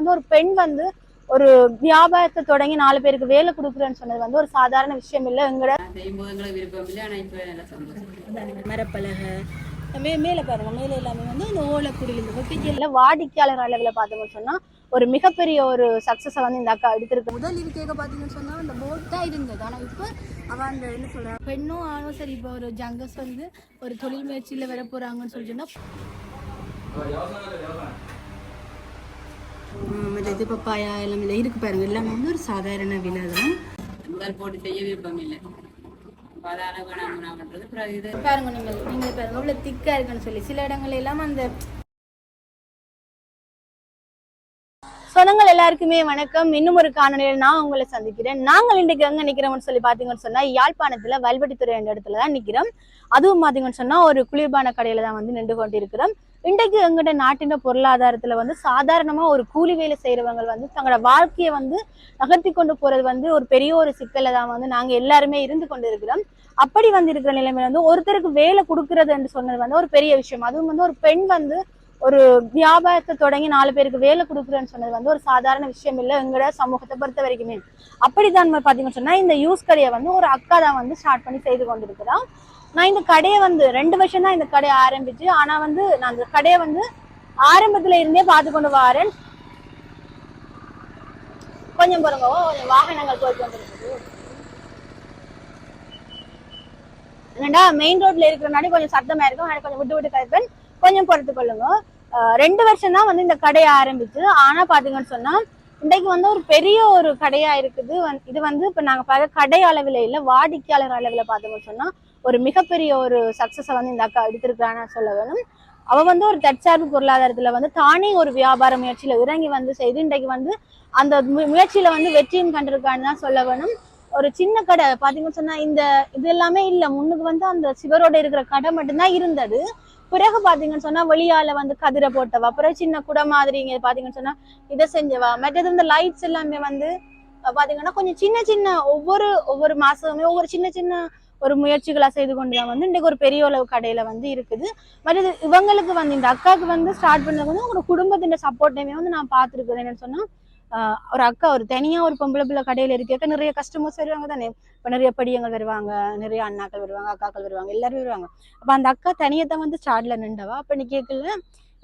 வந்து ஒரு பெண் வந்து ஒரு வியாபாரத்தை தொடங்கி நாலு பேருக்கு வேலை கொடுக்குறேன்னு சொன்னது வந்து ஒரு சாதாரண விஷயம் இல்லை. எங்கட செய்யும்போது எங்களுக்கு விருப்பம் இல்லை ஆனால் இப்போ நல்ல சந்தோஷம். மரப்பலகை மே மேலே பாருங்க மேலே எல்லாமே வந்து இந்த ஓலக்குடியில் இந்த ஒட்டிக்கையில் வாடிக்கையாளர் அளவில் பார்த்தோம்னு சொன்னா ஒரு மிகப்பெரிய ஒரு சக்ஸஸை வந்து இந்த அக்கா எடுத்திருக்கு முதல் இருக்கையாக பார்த்தீங்கன்னு சொன்னா அந்த போட் தான் இருந்தது. ஆனால் இப்போ அவன் அந்த என்ன சொல்றா பெண்ணும் ஆணும் சரி இப்போ ஒரு ஜங்கஸ் வந்து ஒரு தொழில் முயற்சியில் வர போறாங்கன்னு சொல்லி சொன்னா மற்ற இது பப்பாயா எல்லாமே இல்லை. இருக்கு பாருங்க எல்லாமே வந்து ஒரு சாதாரண தான் முதல் போட்டு செய்ய விருப்பம் இல்லை. பாருங்க நீங்கள் நீங்கள் பாருங்க இவ்வளோ திக்கா இருக்குன்னு சொல்லி சில இடங்கள் எல்லாம் அந்த சொந்தங்கள் எல்லாருக்குமே வணக்கம். இன்னும் ஒரு காணொலியில் நான் உங்களை சந்திக்கிறேன். நாங்கள் இன்றைக்கு எங்க நிக்கிறோம்னு சொல்லி பாத்தீங்கன்னு சொன்னா யாழ்ப்பாணத்துல வல்வெட்டித்துறை என்ற இடத்துல தான் நிக்கிறோம். அதுவும் பாத்தீங்கன்னு சொன்னா ஒரு குளிர்பான கடையில தான் வந்து நின்று கொண்டிருக்கிறோம். இன்றைக்கு எங்கட நாட்டின பொருளாதாரத்துல வந்து சாதாரணமா ஒரு கூலி வேலை செய்யறவங்க வந்து தங்களோட வாழ்க்கையை வந்து நகர்த்தி கொண்டு போறது வந்து ஒரு பெரிய ஒரு சிக்கலை தான் வந்து நாங்க எல்லாருமே இருந்து கொண்டு இருக்கிறோம் அப்படி வந்து இருக்கிற நிலைமையில வந்து ஒருத்தருக்கு வேலை கொடுக்கறது என்று சொன்னது வந்து ஒரு பெரிய விஷயம். அதுவும் வந்து ஒரு பெண் வந்து ஒரு வியாபாரத்தை தொடங்கி நாலு பேருக்கு வேலை கொடுக்குறேன்னு சொன்னது வந்து ஒரு சாதாரண விஷயம் இல்லை எங்களோட சமூகத்தை பொறுத்த வரைக்குமே. அப்படிதான் நம்ம பாத்தீங்கன்னு சொன்னா இந்த யூஸ் கடையை வந்து ஒரு அக்கா தான் வந்து ஸ்டார்ட் பண்ணி செய்து கொண்டிருக்கிறான். நான் இந்த கடையை வந்து ரெண்டு வருஷம் தான் இந்த கடையை ஆரம்பிச்சு ஆனா வந்து நான் இந்த கடையை வந்து ஆரம்பத்துல இருந்தே பார்த்து கொண்டு வாரேன். கொஞ்சம் பாருங்க கொஞ்சம் வாகனங்கள் போயிட்டு வந்துருக்கு என்னடா மெயின் ரோட்ல இருக்கிறனாடி கொஞ்சம் சத்தமா இருக்கும் அதனால கொஞ்சம் விட்டு விட்டு கேட்பேன் கொஞ்சம் பொறுத்து கொள்ளுங்க. ரெண்டு வருஷம் தான் வந்து இந்த கடையை ஆரம்பிச்சு ஆனா பாத்தீங்கன்னு சொன்னா இன்றைக்கு வந்து ஒரு பெரிய ஒரு கடையா இருக்குது. இது வந்து இப்ப நாங்க பார்க்க கடை அளவில் இல்ல வாடிக்கையாளர் அளவில் பார்த்தோம்னு சொன்னா ஒரு மிகப்பெரிய ஒரு சக்சஸை வந்து இந்த அக்கா எடுத்திருக்கிறான்னு சொல்ல வேணும். அவ வந்து ஒரு தற்சார்பு பொருளாதாரத்துல வந்து தானே ஒரு வியாபார முயற்சியில இறங்கி வந்து செய்து இன்றைக்கு வந்து அந்த முயற்சியில் முயற்சியில வந்து வெற்றியும் கண்டிருக்கான்னு தான் சொல்ல வேணும். ஒரு சின்ன கடை பாத்தீங்கன்னு சொன்னா இந்த இது எல்லாமே இல்ல. முன்னுக்கு வந்து அந்த சிவரோட இருக்கிற கடை மட்டும்தான் இருந்தது. பிறகு பாத்தீங்கன்னு சொன்னா வெளியால வந்து கதிரை போட்டவா அப்புறம் சின்ன குடை மாதிரி இங்க பாத்தீங்கன்னு சொன்னா இதை செஞ்சவா மற்றது இந்த லைட்ஸ் எல்லாமே வந்து பாத்தீங்கன்னா கொஞ்சம் சின்ன சின்ன ஒவ்வொரு ஒவ்வொரு மாசமுமே ஒவ்வொரு சின்ன சின்ன ஒரு முயற்சிகளாக செய்து கொண்டு தான் வந்து இன்றைக்கு ஒரு பெரிய அளவு கடையில் வந்து இருக்குது. மற்றது இவங்களுக்கு வந்து இந்த அக்காவுக்கு வந்து ஸ்டார்ட் பண்ணது வந்து ஒரு குடும்பத்தின் சப்போர்ட்டையுமே வந்து நான் பார்த்துருக்கேன் என்னன்னு சொன்னால் ஒரு அக்கா ஒரு தனியாக ஒரு பொம்பளை பிள்ளை கடையில் இருக்க நிறைய கஸ்டமர்ஸ் வருவாங்க தானே? இப்போ நிறைய படியங்கள் வருவாங்க நிறைய அண்ணாக்கள் வருவாங்க அக்காக்கள் வருவாங்க எல்லாரும் வருவாங்க. அப்போ அந்த அக்கா தனியாக தான் வந்து ஸ்டார்டில் நின்றவா? அப்போ நீ கேட்கல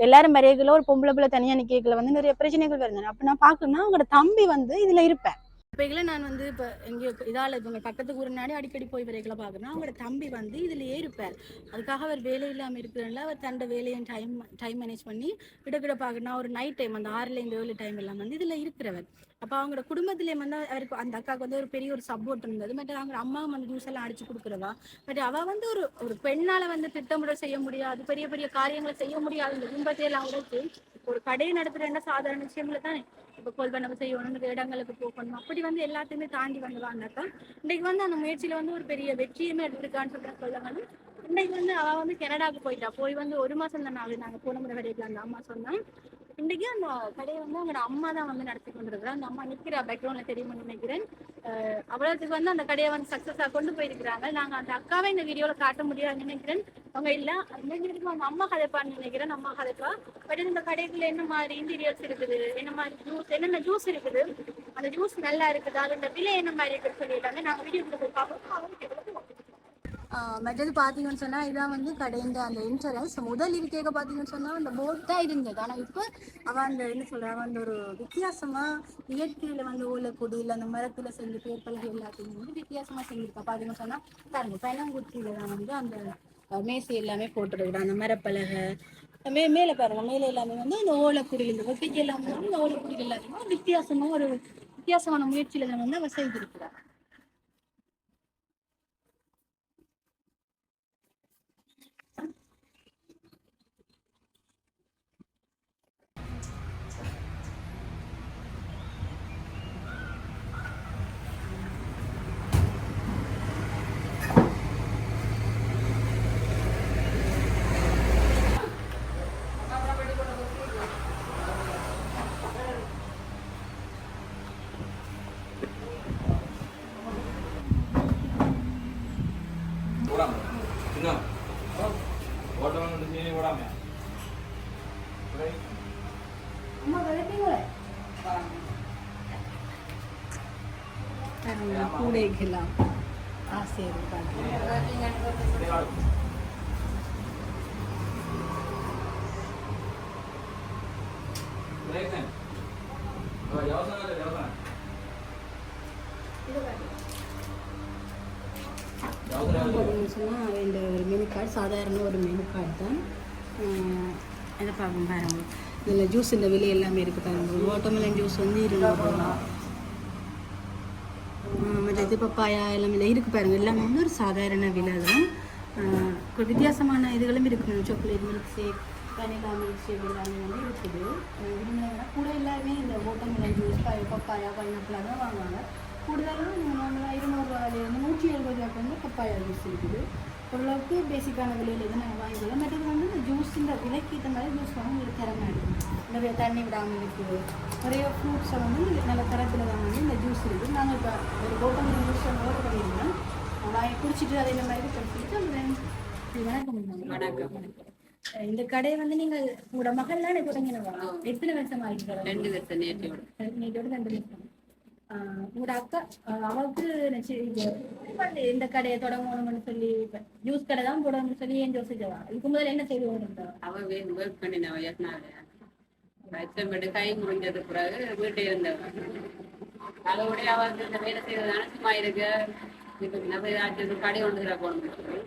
எல்லாரும் மறையக்குள்ள ஒரு பொம்பளை பிள்ளை தனியாக நீ கேட்கல வந்து நிறைய பிரச்சனைகள் வருது அப்போ நான் பார்க்கணும்னா அவங்களோட தம்பி வந்து இதில் இருப்பேன். இவைகளை நான் வந்து இப்போ எங்கேயோ இதால் இவங்க பக்கத்துக்கு ஒரு நாடி அடிக்கடி போய் வரைகளை பார்க்குறேன் அவங்களோட தம்பி வந்து இதில் ஏறிப்பார். அதுக்காக அவர் வேலை இல்லாமல் இருக்கிறனால அவர் தன்னோட வேலையை டைம் டைம் மேனேஜ் பண்ணி விடக்கிட பார்க்கணும் ஒரு நைட் டைம் அந்த ஆறுலேருந்து ஏழு டைம் எல்லாம் வந்து இதில் இருக்கிறவர். அப்போ அவங்களோட குடும்பத்திலே வந்து அவருக்கு அந்த அக்காவுக்கு வந்து ஒரு பெரிய ஒரு சப்போர்ட் இருந்தது. பட் அவங்க அம்மாவும் வந்து நியூஸ் எல்லாம் அடிச்சு கொடுக்குறவா. பட் அவள் வந்து ஒரு ஒரு பெண்ணால் வந்து திட்டமிட செய்ய முடியாது பெரிய பெரிய காரியங்களை செய்ய முடியாது இந்த குடும்பத்தை எல்லாம் உடைச்சு ஒரு கடையை நடத்துகிற என்ன சாதாரண விஷயங்கள தானே. இப்போ கொள்வனவு செய்யணும் இடங்களுக்கு போகணும். அப்படி வந்து எல்லாத்தையுமே தாண்டி வந்துவாங்கக்கா இன்னைக்கு வந்து அந்த முயற்சியில வந்து ஒரு பெரிய வெற்றியுமே எடுத்திருக்கான்னு சொல்ற சொல்லணும் இன்னைக்கு வந்து அவ வந்து கனடாவுக்கு போயிட்டா. போய் வந்து ஒரு மாசம் தான் ஆகுது நாங்க போன முறை வரைக்கும் அந்த அம்மா சொன்னா. இன்னைக்கு அந்த கடையை வந்து அவங்களோட அம்மா தான் வந்து நடத்தி கொண்டிருக்கிறாங்க அந்த அம்மா நிக்கிறா பேக்ரவுண்ட்ல தெரியும்னு நினைக்கிறேன். அவ்வளவுக்கு வந்து அந்த கடையை வந்து சக்சஸா கொண்டு போயிருக்கிறாங்க. நாங்க அந்த அக்காவை இந்த வீடியோல காட்ட முடியாதுன்னு நினைக்கிறேன். அவங்க இல்ல அந்த அவங்க அம்மா கதைப்பான்னு நினைக்கிறேன். அம்மா கதைப்பா. பட் இந்த கடைக்குள்ள என்ன மாதிரி இன்டீரியர்ஸ் இருக்குது? என்ன மாதிரி ஜூஸ் என்னென்ன ஜூஸ் இருக்குது? அந்த ஜூஸ் நல்லா இருக்குது? அதோட விலை என்ன மாதிரி இருக்குன்னு சொல்லிட்டாங்க நாங்க வீடியோ போய் பார்ப்போம். மற்றது பார்த்தீங்கன்னு சொன்னால் இதான் வந்து கடைந்த அந்த இன்சூரன்ஸ் முதல் இருக்கையாக பார்த்தீங்கன்னு சொன்னால் அந்த போட் தான் இருந்தது. ஆனால் இப்போ அவன் அந்த என்ன சொல்கிறான் அந்த ஒரு வித்தியாசமாக இயற்கையில் வந்து ஓலைக்குடியில் அந்த மரத்தில் செஞ்சு பேர் பலகை எல்லாத்தையும் வந்து வித்தியாசமாக செஞ்சுருக்கா. பார்த்தீங்கன்னு சொன்னால் பாருங்க பனங்குச்சியில் தான் வந்து அந்த மேசை எல்லாமே போட்டுருக்குறான். அந்த மரப்பலகை மே மேலே பாருங்க மேலே எல்லாமே வந்து இந்த ஓலைக்குடியில் இந்த ஒட்டிக்கு எல்லாமே வந்து இந்த ஓலைக்குடியில் எல்லாத்தையும் வித்தியாசமாக ஒரு வித்தியாசமான முயற்சியில் வந்து அவன் செய்திருக்கிறான். பாருங்க கூடைக்கெல்லாம் ஆசையாக இருக்கு பாருங்க பார்த்தீங்கன்னு சொன்னால் இந்த ஒரு மெனு கார்டு சாதாரண ஒரு மெனு கார்டு தான் ஆஹ் இதை பார்க்கும் பாருங்க இதில் ஜூஸ் இந்த விலை எல்லாமே இருக்குது பாருங்க வாட்டர்மெலன் ஜூஸ் வந்து இருபது இது பப்பாயா எல்லாமே இல்லை. இருக்குது பாருங்க. எல்லாமே வந்து ஒரு சாதாரண விலை தான் வித்தியாசமான இதுகளும் இருக்குது chocolate milk shake vanilla milk shake எல்லாமே வந்து இருக்குது. ஆஹ் கூட எல்லாமே இந்த வாட்டர்மெலன் ஜூஸ் பப்பாயா பைனாப்பிள் அதெல்லாம் வாங்குவாங்க. கூடுதலாக நீங்கள் நார்மலாக இருநூறுவாயிலேருந்து நூற்றி எழுபது ரூபாய்க்கு வந்து பப்பாயா ஜூஸ் இருக்குது. ஓரளவுக்கு பேசிக்கான விலையில் இதை நாங்கள் வாங்கிக்கலாம் மற்றது வந்து இந்த ஜூஸ் இந்த விலைக்கு ஏற்ற மாதிரி ஜூஸ் வந்து உங்களுக்கு திறமை இருக்குது நிறைய தண்ணி விடாமல் இருக்குது. நிறைய ஃப்ரூட்ஸை வந்து நல்ல தரத்தில் தான் வந்து இந்த ஜூஸ் இருக்குது. நாங்கள் இப்போ ஒரு போட்டம் ஜூஸ் ஆர்டர் பண்ணியிருந்தோம். வாங்கி குடிச்சிட்டு அதை இந்த மாதிரி குடிச்சிட்டு வணக்கம். வணக்கம். இந்த கடையை வந்து நீங்கள் உங்களோட மகள்லாம் எனக்கு தொடங்கினவா எத்தனை வருஷம் ஆகிட்டு ரெண்டு வருஷம் நேற்றோட நீட்டோட ரெண்டு ஆஹ் உங்களோட அக்கா அவளுக்கு நினைச்சு இது இந்த கடையை தொடங்கணும்னு சொல்லி ஜூஸ் கடை தான் போடணும்னு சொல்லி ஏன் யோசிச்சவா இதுக்கு முதல்ல என்ன செய்து கொண்டிருந்தா? அவ ஒர்க் பண்ணினவ எத்தனாவது கஷ்டப்பட்டு கை முடிஞ்சது பிறகு வீட்டே இருந்தவ. அதோட அவருக்கு இந்த வேலை செய்யறதான சும்மா இருக்கு. இப்போ நம்ம ஏதாச்சும் கடை ஒன்று போகணும்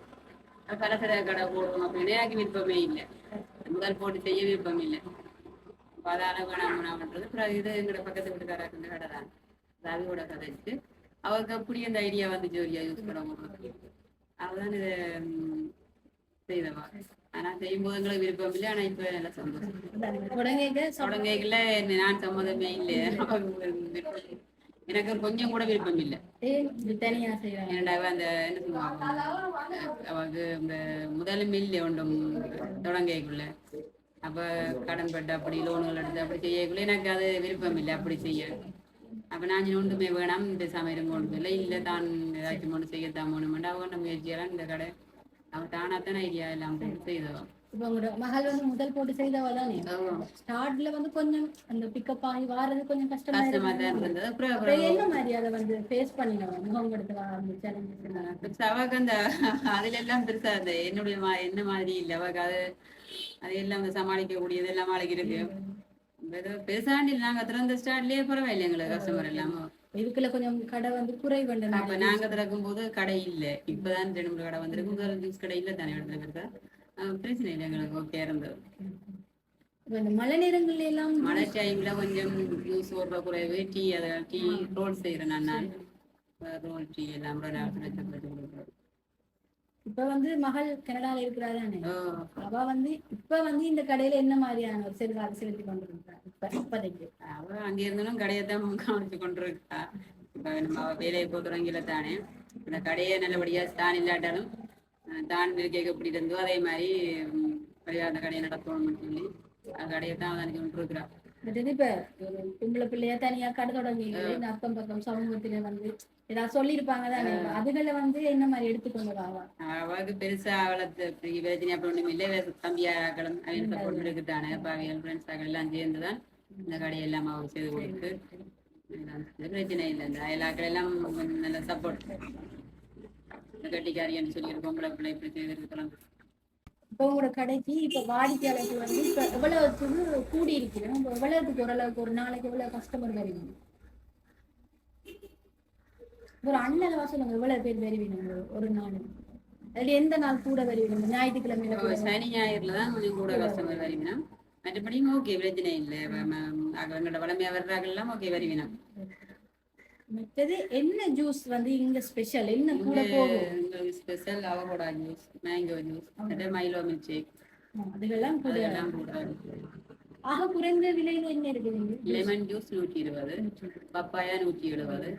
பலசர கடை போடுவோம் அப்படின்னு எனக்கு விருப்பமே இல்லை. முதல் போட்டு செய்ய விருப்பம் இல்லை. பதான வேணாம்ன்றது. பிறகு இது எங்களோட பக்கத்து வீட்டுக்காரருக்கு கடை தான். கூட கதைச்சு அவருக்கு அப்படி அந்த ஐடியா வந்துச்சு ஒரு யூஸ் பண்ண அவதான் இதை செய்தவா? ஆனா செய்யும் போது எங்களுக்கு விருப்பம் இல்லை. ஆனா இப்ப நல்ல சந்தோஷம். தொடங்க தொடங்கைக்குள்ள நான் சம்மதமே இல்லை. எனக்கு கொஞ்சம் கூட விருப்பம் இல்லை. அவ அந்த என்ன சொல்லுவாங்க? அவக்கு இந்த முதல் மில்லு ஒன்றும் தொடங்கைக்குள்ள அப்ப கடன் பட்டு அப்படி லோனுகள் எடுத்து அப்படி செய்யக்குள்ள எனக்கு அது விருப்பம் இல்லை. அப்படி செய்ய. அப்ப நான் ஒன்றுமே வேணாம் இந்த சமையலும் ஒன்றும் இல்லை இல்லை தான் ஏதாச்சும் ஒன்று செய்யத்தான் போகணுமெண்டா அவங்க முயற்சியெல்லாம் இந்த கடை அவன் தானாத்தானே ஐடியா எல்லாம் செய்தவன் இப்போ உங்களோட மகள் வந்து முதல் போட்டு செய்தவா தானே ஸ்டார்ட்ல வந்து கொஞ்சம் அந்த பிக்கப் ஆகி வாரது கொஞ்சம் கஷ்டமா தான் இருந்தது அப்புறம் என்ன மாதிரி அதை வந்து ஃபேஸ் பண்ணினவா முகம் கொடுத்து அந்த சேலஞ்சஸ் அவக்கு அந்த அதுல எல்லாம் பெருசா அந்த என்னுடைய என்ன மாதிரி இல்ல அவக்கு அது அது எல்லாம் சமாளிக்க கூடியது எல்லாம் அவளுக்கு இருக்கு ஏதோ பெருசாண்டி நாங்க திறந்த ஸ்டார்ட்லயே பரவாயில்லை எங்களுக்கு கஸ்டமர் எல்லாமே. இதுக்குள்ள கொஞ்சம் கடை வந்து குறைவண்ட அப்ப நாங்க திறக்கும் போது கடை இல்ல. இப்பதான் ரெண்டு மூணு கடை வந்திருக்கு. முதல்ல ஜூஸ் கடை இல்ல தானே இடத்துல அஹ் பிரச்சனை இல்லை எங்களுக்கு ஓகே இருந்தது. இந்த மழை நேரங்கள்ல எல்லாம் மழை டைம்ல கொஞ்சம் ஜூஸ் ஓடுற குறைவு. டீ அதை டீ ரோல் செய்யறேன் நான். ரோல் டீ எல்லாம் நாள் வச்சு கொடுக்குறேன். இப்ப வந்து மகள் கனடால இருக்கிறாதானே? ஓ அவ வந்து இப்ப வந்து இந்த கடையில என்ன மாதிரியான ஒரு செல்வாக்கு செலுத்தி கொண்டிருக்கா? இப்ப இப்பதைக்கு. அவ அங்க இருந்தாலும் கடையை தான் கவனிச்சு கொண்டிருக்கா. இப்ப நம்ம அவ வேலையை போக தொடங்கல தானே. இந்த கடையை நல்லபடியா தான் இல்லாட்டாலும் தான் இருக்க எப்படி இருந்தோ அதே மாதிரி அந்த கடையை நடத்தணும்னு சொல்லி அந்த கடையை தான் அவன் கொண்டிருக்கிறா மற்றது இப்ப ஒரு பொம்பளை பிள்ளைய தனியா கடை தொடங்கி அக்கம் பக்கம் சமூகத்துல வந்து ஏதாவது சொல்லியிருப்பாங்க தானே அதுகளை வந்து என்ன மாதிரி எடுத்துக்கொண்டு வாவா அவளுக்கு பெருசா அவளை பிரச்சனை அப்படி ஒண்ணும் இல்லை தம்பியாக்களும் அவன் சப்போர்ட் இருக்குதானே இப்ப எல்லாம் சேர்ந்து தான் இந்த கடையை எல்லாம் அவ செய்து கொடுத்து பிரச்சனை இல்லை இந்த அயலாக்கள் எல்லாம் நல்ல சப்போர்ட் கட்டிக்காரின்னு சொல்லி பொம்பளை பிள்ளை இப்படி செய்திருக்கலாம் இப்போ உங்களோட கடைக்கு இப்ப வாடிக்கையாளர்கள் வந்து இப்ப எவ்வளவுக்கு கூடி இருக்கிறோம் இப்ப எவ்வளவுக்கு ஓரளவுக்கு ஒரு நாளைக்கு எவ்வளவு கஸ்டமர் வருவீங்க? ஒரு அண்ணளவா சொல்லுங்க எவ்வளவு பேர் வருவீங்க? ஒரு நாள். அதுல எந்த நாள் கூட வருவீங்க? ஞாயிற்றுக்கிழமையில சனி ஞாயிறுல தான் கொஞ்சம் கூட கஸ்டமர் வருவினா மற்றபடியும் ஓகே பிரச்சனை இல்லை. எங்களோட வளமையா வர்றாங்கெல்லாம் ஓகே வருவினா மற்றது என்ன ஜூஸ் வந்து இங்க ஸ்பெஷல் என்ன கூட போகும்? Special avocado juice mango juice மற்ற மைலோ மில்க் ஷேக் அதுகெல்லாம் கூட. அதெல்லாம் கூட. ஆக குறைந்த விலையில என்ன இருக்குதுங்க லெமன் ஜூஸ் நூற்றி இருபது பப்பாயா நூற்றி எழுபது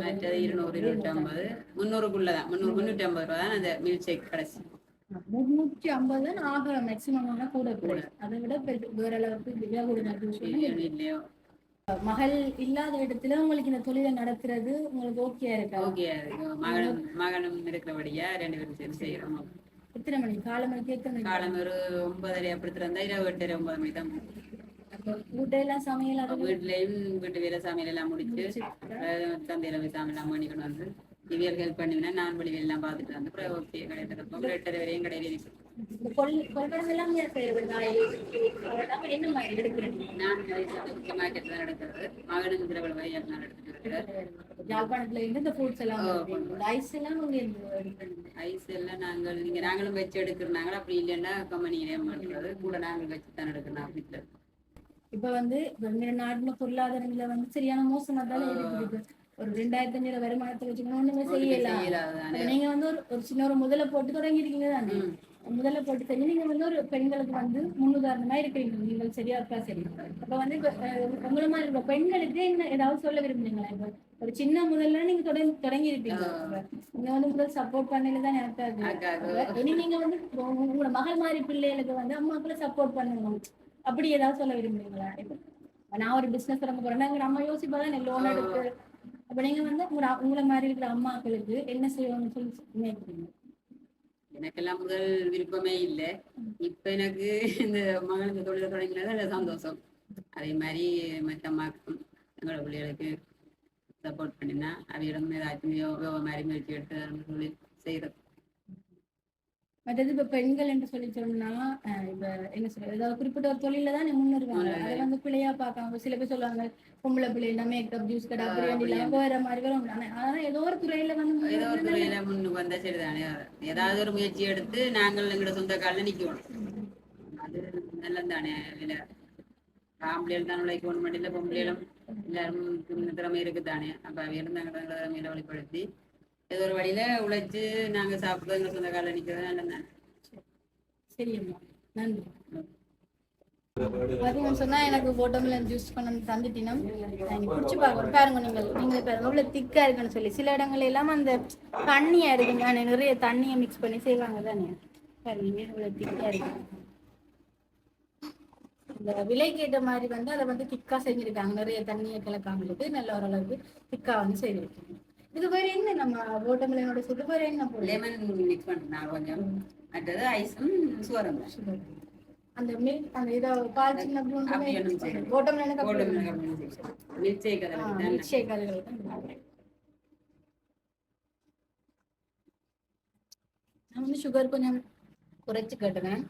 மற்றது இருநூறு இருநூற்றி ஐம்பது முந்நூறுக்குள்ளதான். முந்நூறு முந்நூற்றி ஐம்பது ரூபா தான் அந்த மில்க் ஷேக் கடைசி முன்னூற்றி ஐம்பது ஆக மேக்சிமம் கூட கூட. அதை விட வேற அளவுக்கு விலை இல்லையோ. மகள் இல்லாத இடத்துல உங்களுக்கு இந்த தொழிலை நடத்துறது உங்களுக்கு ஓகே இருக்கா? ஓகே மகனும் மகனும் இருக்கிறபடியா ரெண்டு பேரும் சேர்ந்து செய்யறோம். எத்தனை மணி காலை மணிக்கு எத்தனை மணி காலம் ஒரு ஒன்பதரை அப்படி திறந்தா இரவு எட்டரை ஒன்பது மணி தான். வீட்டையெல்லாம் சமையல் அது வீட்லயும் வீட்டு வேலை சமையல் எல்லாம் முடிச்சு அஹ் சந்தையில போய் சாமி எல்லாம் பண்ணிக்கணும் வந்து இவியல் ஹெல்ப் பண்ணுவேன் நான் எல்லாம் பார்த்துட்டு வந்து அப்புறம் ஓகே கடையில் இருப்போம் எட்டரை வரையும் கடையில் நான் மார்க்கெட்ல எடுத்துட்டு இருக்கிறேன் யாழ்ப்பாணத்துல இருந்து இந்த ஃப்ரூட்ஸ் எல்லாம். இந்த ஐஸ் எல்லாம் ஐஸ் எல்லாம் நாங்கள் நீங்க நாங்களும் வச்சு எடுக்கிறனாங்க அப்படி இல்லைன்னா கம்பெனியிலே மாட்டுறது கூட நாங்கள் வச்சு தான் எடுக்கிறோம் வீட்டில் இப்ப வந்து நாட்டுல பொருளாதாரங்கள வந்து சரியான மோசமா தானே இருக்குது ஒரு ரெண்டாயிரத்தி அஞ்சு வருமானத்தை வச்சுக்கணும் ஒண்ணுமே செய்யலாம் நீங்க வந்து ஒரு ஒரு சின்ன ஒரு முதல போட்டு தொடங்கிருக்கீங்க தானே? முதல்ல போட்டு செஞ்சு நீங்க வந்து ஒரு பெண்களுக்கு வந்து முன்னுதாரணமா இருக்கிறீங்க. நீங்கள் சரியா இருக்கா சரி அப்ப வந்து இப்ப, அஹ், உங்களை மாதிரி இருக்க பெண்களுக்கு என்ன ஏதாவது சொல்ல விரும்புறீங்களா இப்ப? ஒரு சின்ன முதல்ல நீங்க தொடங்கி தொடங்கி இருப்பீங்க நீங்க வந்து முதல் சப்போர்ட் பண்ணல தான் அக்காக்கு இனி நீங்க வந்து உங்க- உங்களோட மகள் மாதிரி பிள்ளைகளுக்கு வந்து அம்மாக்களை சப்போர்ட் பண்ணணும் அப்படி ஏதாவது சொல்ல விரும்புறீங்களா? நான் ஒரு பிசினஸ் தொடங்க போறேன்னா நம்ம அம்மா யோசிப்பாதான் லோன் எடுத்து. அப்ப நீங்க வந்து உங்களை மாதிரி இருக்கிற அம்மாக்களுக்கு என்ன செய்யணும்னு சொல்லி நினைக்கிறீங்க? எனக்கெல்லாம் முதல் விருப்பமே இல்லை. இப்ப எனக்கு இந்த மகளுக்கு தொழில தொடங்கினது சந்தோஷம். அதே மாதிரி மற்ற அம்மாக்கும் எங்களோட பிள்ளைகளுக்கு சப்போர்ட் பண்ணினா அவையிடம் ஏதாச்சும் யோகா மாதிரி முயற்சி எடுத்து சொல்லி தொழில் செய்யறது. மற்றது இப்ப பெண்கள் என்று சொல்லி சொன்னா இப்ப என்ன சொல்றது? ஏதாவது குறிப்பிட்ட ஒரு தொழில தான் முன்னுருவாங்க அதை வந்து பிள்ளையா பார்க்காம சில பேர் சொல்லுவாங்க பொம்பளை பிள்ளைனா மேக்கப் ஜூஸ் கடை வேண்டியெல்லாம் வேற மாதிரி வரும் ஆனா ஏதோ ஒரு துறையில வந்து ஏதோ ஒரு முன்னுரிமை துறையில முன்னுக்கு வந்தா சரிதானே. ஏதாவது ஒரு முயற்சி எடுத்து நாங்கள் எங்களோட சொந்த காலில் நிக்கணும். அது நல்லதானே இல்ல ஆம்பளைகள் தான் உழைக்கணும் மட்டும் இல்லை பொம்பளைகளும் எல்லாரும் திறமை இருக்குதானே. அப்ப நாங்கள் திறமையில வெளிப்படுத்தி ஏதோ ஒரு வழியில உழைச்சு நாங்க சாப்பிட்டு எங்க சொந்த காலில் நிக்கிறது நல்லதானே சரியம்மா நன்றி. பாத்தீங்கன்னு சொன்னா எனக்கு வாட்டர்மெலன் ஜூஸ் கொண்டு வந்து தந்துட்டினம் நான் குடிச்சு பார்க்கணும். பாருங்க நீங்கள் நீங்க பாருங்க இவ்வளவு திக்கா இருக்குன்னு சொல்லி சில இடங்கள்ல எல்லாம் அந்த தண்ணியா இருக்குங்க. நிறைய தண்ணியை மிக்ஸ் பண்ணி செய்வாங்க தானே. பாருங்க திக்கா இருக்கு. இந்த விலைக்கு ஏற்ற மாதிரி வந்து அதை வந்து திக்கா செஞ்சிருக்காங்க. நிறைய தண்ணியை கலக்காமலுக்கு நல்ல ஓரளவுக்கு திக்கா வந்து செய்திருக்காங்க இது வேற என்ன நம்ம வாட்டர்மெலனோட சுட்டு வேற என்ன லெமன் மிக்ஸ் பண்ணுறேன் கொஞ்சம். மற்றது ஐஸும் சுவரம் அந்த மில்க் அந்த இதை பால் சின்ன அப்படி மில்க் ஷேக் மில்க் ஷேக். நான் வந்து சுகர் கொஞ்சம் குறைச்சு கேட்டுவேன்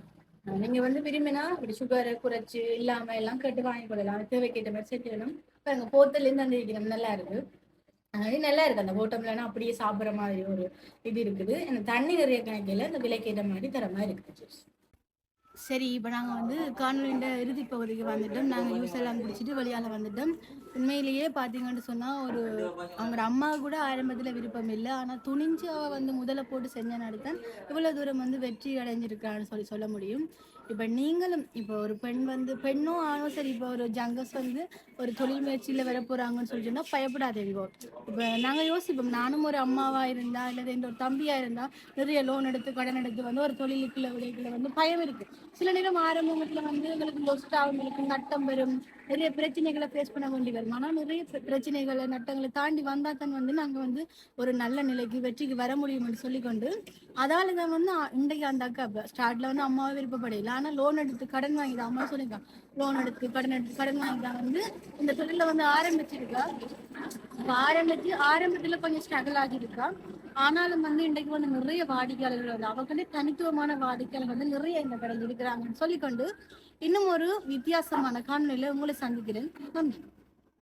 நீங்க வந்து விரும்பினா இப்படி சுகரை குறைச்சு இல்லாம எல்லாம் கேட்டு வாங்கி கொள்ளலாம். தேவைக்கேற்ற மாதிரி செஞ்சிடணும் பாருங்க போத்தல இருந்து அந்த வைக்கணும் நல்லா இருக்கு. அஹ் நல்லா இருக்கு. அந்த போட்டம்லனா அப்படியே சாப்பிடுற மாதிரி ஒரு இது இருக்குது. இந்த தண்ணி நிறைய கணக்கில் இந்த விலைக்கேற்ற மாதிரி தர மாதிரி இருக்குது. சரி இப்போ நாங்கள் வந்து காணொலியோட இறுதி பகுதிக்கு வந்துட்டோம். நாங்கள் யூஸ் எல்லாம் குடிச்சிட்டு வெளியால் வந்துட்டோம். உண்மையிலேயே பார்த்தீங்கன்னு சொன்னால் ஒரு அவங்களோட அம்மா கூட ஆரம்பத்தில் விருப்பம் இல்லை. ஆனால் துணிஞ்சு அவள் வந்து முதல்ல போட்டு செஞ்ச நடத்தான் இவ்வளோ தூரம் வந்து வெற்றி அடைஞ்சிருக்கான்னு சொல்லி சொல்ல முடியும். இப்போ நீங்களும் இப்போ ஒரு பெண் வந்து பெண்ணும் ஆணும் சரி இப்போ ஒரு ஜங்கஸ் வந்து ஒரு தொழில் முயற்சியில் வர போகிறாங்கன்னு சொல்லி சொன்னால் பயப்படாதீங்க இப்போ நாங்கள் யோசிப்போம். நானும் ஒரு அம்மாவாக இருந்தா இல்லை இந்த ஒரு தம்பியாக இருந்தா நிறைய லோன் எடுத்து கடன் எடுத்து வந்து ஒரு தொழிலுக்குள்ள விலைக்குள்ள வந்து பயம் இருக்குது சில நேரம் ஆரம்பத்தில் வந்து எங்களுக்கு லொஸ்ட் அவங்களுக்கு நட்டம் வரும். நிறைய பிரச்சனைகளை ஃபேஸ் பண்ண வேண்டி வரும். ஆனால் நிறைய பிரச்சனைகளை நட்டங்களை தாண்டி வந்தால் தான் வந்து நாங்கள் வந்து ஒரு நல்ல நிலைக்கு வெற்றிக்கு வர முடியும்னு சொல்லிக்கொண்டு அதால தான் வந்து இன்றைக்கு அந்த அக்கா ஸ்டார்ட்ல வந்து அம்மாவை விருப்பப்படையில. ஆனால் லோன் எடுத்து கடன் வாங்கி தான் அம்மா சொல்லியிருக்கான் லோன் எடுத்து கடன் எடுத்து கடன் வாங்கி தான் வந்து இந்த தொழிலை வந்து ஆரம்பிச்சிருக்கா. ஆரம்பித்து ஆரம்பிச்சு கொஞ்சம் ஸ்ட்ரகிள் ஆகியிருக்கா. ஆனாலும் வந்து இன்றைக்கு வந்து நிறைய வாடிக்கையாளர்கள் வந்து அவர்களே தனித்துவமான வாடிக்கையாளர்கள் வந்து நிறைய இந்த கடையில் இருக்கிறாங்கன்னு சொல்லிக்கொண்டு இன்னும் ஒரு வித்தியாசமான காணொலியில உங்களை சந்திக்கிறேன். நன்றி.